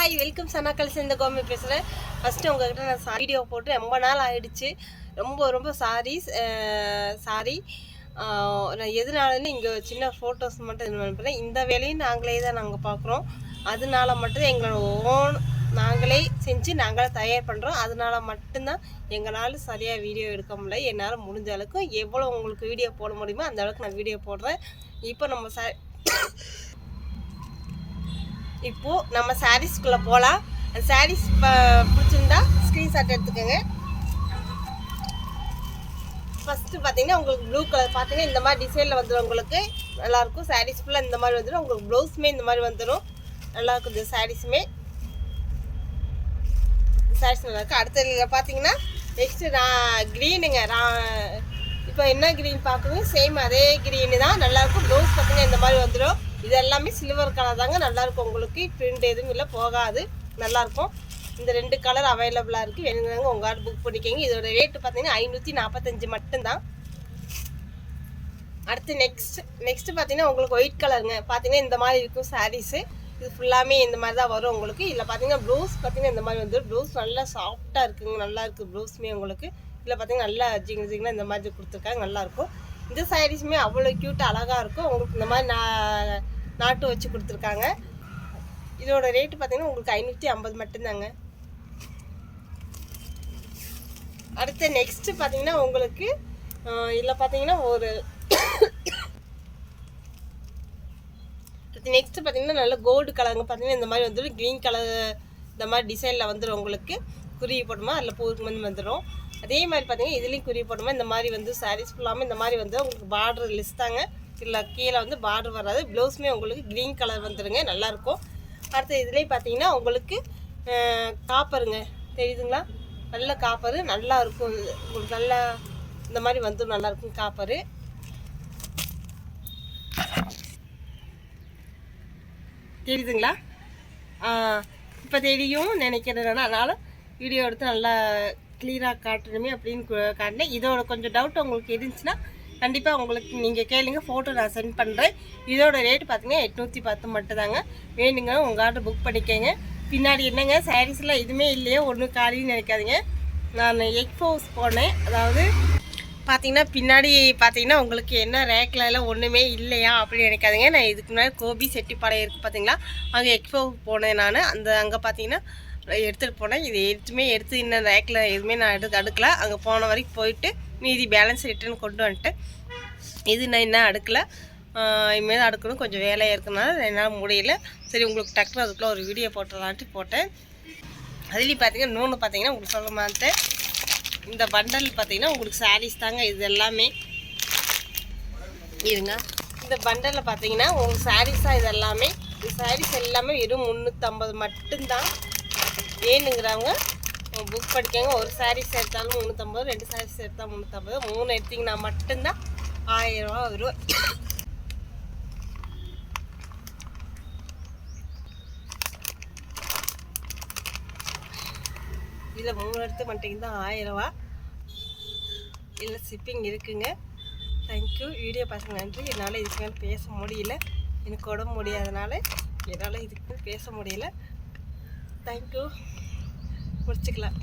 Hi welcome சனாக்கல் சேர்ந்த Komi பேசுகிறேன் first உங்ககிட்ட நான் வீடியோ போட்டு ரொம்ப நாள் ஆயிடுச்சு ரொம்ப ரொம்ப சாரி சாரி நான் எதனாலன்னு இங்கே சின்ன ஃபோட்டோஸ் மட்டும் இது பண்ணுறேன் இந்த வேலையும் நாங்களே தான் நாங்கள் பார்க்குறோம் அதனால மட்டும் எங்களோட ஓன் நாங்களே செஞ்சு நாங்களே தயார் பண்ணுறோம் அதனால மட்டும்தான் எங்களால் சரியாக வீடியோ எடுக்க முடியல என்னால் முடிஞ்ச அளவுக்கு எவ்வளோ உங்களுக்கு வீடியோ போட முடியுமோ அந்த அளவுக்கு நான் வீடியோ போடுறேன் இப்போ நம்ம ச இப்போ நம்ம சாரீஸ்குள்ளே போகலாம் அந்த சாரீஸ் பிடிச்சிருந்தா ஸ்க்ரீன்ஷாட் எடுத்துக்கோங்க. ஃபஸ்ட்டு பார்த்தீங்கன்னா உங்களுக்கு ப்ளூ கலர் பார்த்தீங்கன்னா இந்த மாதிரி டிசைனில் வந்துடும் உங்களுக்கு. நல்லாயிருக்கும். சாரீஸ் ஃபுல்லாக இந்த மாதிரி வந்துடும் உங்களுக்கு ப்ளவுஸுமே இந்த மாதிரி வந்துடும் நல்லாயிருக்கும் இந்த சாரீஸுமே சாரீஸ் நல்லா அடுத்தது பார்த்தீங்கன்னா நெக்ஸ்ட்டு நான் க்ரீனுங்க நான் இப்போ என்ன க்ரீன் பார்க்குறோம் சேம் அதே க்ரீனு தான். நல்லாயிருக்கும். ப்ளவுஸ் பார்த்தீங்கன்னா இந்த மாதிரி வந்துடும் இது எல்லாமே சில்வர் கலர் தாங்க நல்லாயிருக்கும். உங்களுக்கு பிரிண்ட் எதுவும் இல்லை போகாது. நல்லாயிருக்கும். இந்த ரெண்டு கலர் அவைலபிளாக இருக்குது வேணுங்கிறாங்க உங்கள் ஆர்டர் புக் பண்ணிக்கோங்க. இதோட ரேட்டு பார்த்தீங்கன்னா ஐநூற்றி நாற்பத்தஞ்சு மட்டும்தான். அடுத்து நெக்ஸ்ட் நெக்ஸ்ட்டு பார்த்தீங்கன்னா உங்களுக்கு ஒயிட் கலருங்க பார்த்தீங்கன்னா இந்த மாதிரி இருக்கும் சாரீஸு இது ஃபுல்லாமே இந்த மாதிரி தான் வரும் உங்களுக்கு. இதில் பார்த்தீங்கன்னா ப்ளவுஸ் பார்த்தீங்கன்னா இந்த மாதிரி வந்துடும் ப்ளவுஸ் நல்லா சாஃப்டாக இருக்குங்க. நல்லா இருக்குது ப்ளவுஸுமே உங்களுக்கு. இதில் பார்த்தீங்கன்னா நல்லா ஜிங்க ஜிங்கனா இந்த மாதிரி கொடுத்துருக்காங்க. நல்லாயிருக்கும். இந்த சாரீஸுமே அவ்வளோ க்யூட் அழகாக இருக்கும். உங்களுக்கு இந்த மாதிரி நான் நாட்டு வச்சு கொடுத்துருக்காங்க. இதோட ரேட்டு பார்த்தீங்கன்னா உங்களுக்கு ஐநூற்றி ஐம்பது மட்டும்தாங்க. அடுத்து நெக்ஸ்ட்டு பார்த்தீங்கன்னா உங்களுக்கு இதில் பார்த்தீங்கன்னா ஒரு நெக்ஸ்ட்டு பார்த்தீங்கன்னா நல்ல கோல்டு கலருங்க பார்த்தீங்கன்னா இந்த மாதிரி வந்துடும் க்ரீன் கலர் இந்த மாதிரி டிசைனில் வந்துடும் உங்களுக்கு. குருவி போடுமா அதில் பூருக்கு வந்து வந்துடும் அதே மாதிரி பார்த்தீங்கன்னா இதுலேயும் குருவி போடுமா இந்த மாதிரி வந்து சாரீஸ் ஃபுல்லாமல் இந்த மாதிரி வந்து உங்களுக்கு பார்டர் லிஸ்ட் தாங்க. இல்லை கீழே வந்து பார்டர் வராது. ப்ளவுஸுமே உங்களுக்கு க்ரீன் கலர் வந்துடுங்க நல்லாயிருக்கும் அடுத்து இதுலேயும் பார்த்தீங்கன்னா உங்களுக்கு காப்பருங்க தெரியுதுங்களா? நல்ல காப்பரு நல்லா இருக்கும். உங்களுக்கு நல்லா இந்த மாதிரி வந்து நல்லாயிருக்கும் காப்பரு தெரியுதுங்களா? இப்போ தெரியும் நினைக்கிறேன் அதனால் வீடியோ எடுத்து நல்லா கிளியராக காட்டணுமே அப்படின்னு காட்டினேன். இதோட கொஞ்சம் டவுட் உங்களுக்கு இருந்துச்சுன்னா கண்டிப்பாக உங்களுக்கு நீங்கள் கேளுங்க. ஃபோட்டோ நான் சென்ட் பண்ணுறேன் இதோட ரேட் பார்த்தீங்கன்னா எட்நூற்றி பத்து மட்டும்தாங்க. வேணுங்க உங்கள் ஆர்டர் புக் பண்ணிக்கோங்க. பின்னாடி என்னங்க? சாரீஸ்லாம் எதுவுமே இல்லையோ. ஒன்றும் காலின்னு நினைக்காதீங்க. நான் எக் ஃபோஸ் போனேன். அதாவது பார்த்தீங்கன்னா பின்னாடி பார்த்தீங்கன்னா உங்களுக்கு என்ன ரேக்கில் எல்லாம் ஒன்றுமே இல்லையா அப்படின்னு நினைக்காதீங்க. நான் இதுக்கு முன்னாடி கோபி செட்டிப்பாளையம் இருக்குது பார்த்தீங்களா அங்கே எக்ஸ்போ போனேன் நான். அந்த அங்கே பார்த்தீங்கன்னா எடுத்துகிட்டு போனேன். இது எதுவுமே எடுத்து இன்னும் ரேக்கில் எதுவுமே நான் எடுத்து அடுக்கல. அங்கே போன வரைக்கும் போயிட்டு மீதி பேலன்ஸ் ரிட்டர்ன் கொண்டு வந்துட்டேன். இது நான் இன்னும் அடுக்கல. இனிமேல் அடுக்கணும். கொஞ்சம் வேலையாக இருக்கனால என்னால் முடியல. சரி உங்களுக்கு டக்குனு அதுக்குள்ளே ஒரு வீடியோ போட்டுடலான்ட்டு போட்டேன். அதுலேயும் பார்த்தீங்கன்னா இன்னொன்று பார்த்தீங்கன்னா உங்களுக்கு சொல்ல மாட்டேன் இந்த பண்டல் பார்த்தீங்கன்னா உங்களுக்கு சாரீஸ் தாங்க. இது எல்லாமே. இருங்க. இந்த பண்டலில் பார்த்தீங்கன்னா உங்களுக்கு சாரீஸாக தான் இது எல்லாமே. இந்த சாரீஸ் எல்லாமே வெறும் முந்நூற்றம்பது மட்டும்தான். வேணுங்கிறவங்க புக் படிக்கங்க. ஒரு சாரீஸ் எடுத்தாலும் முந்நூற்றம்பது ரெண்டு சாரீஸ் எடுத்தால் முந்நூற்றம்பது மூணு எடுத்திங்கன்னா மட்டும்தான் ஆயிரம் ரூபா வரும். இதில் மூணு எடுத்து மட்டும் தான் ஆயிரம் ரூபா. இல்லை ஷிப்பிங் இருக்குங்க. தேங்க்யூ வீடியோ பார்த்து நன்றி. என்னால் இதுக்கு மேலே பேச முடியல. எனக்கு உடம்பு முடியாதனால என்னால் இதுக்கு மேலே பேச முடியல. தேங்க்யூ முடிச்சுக்கலாம்.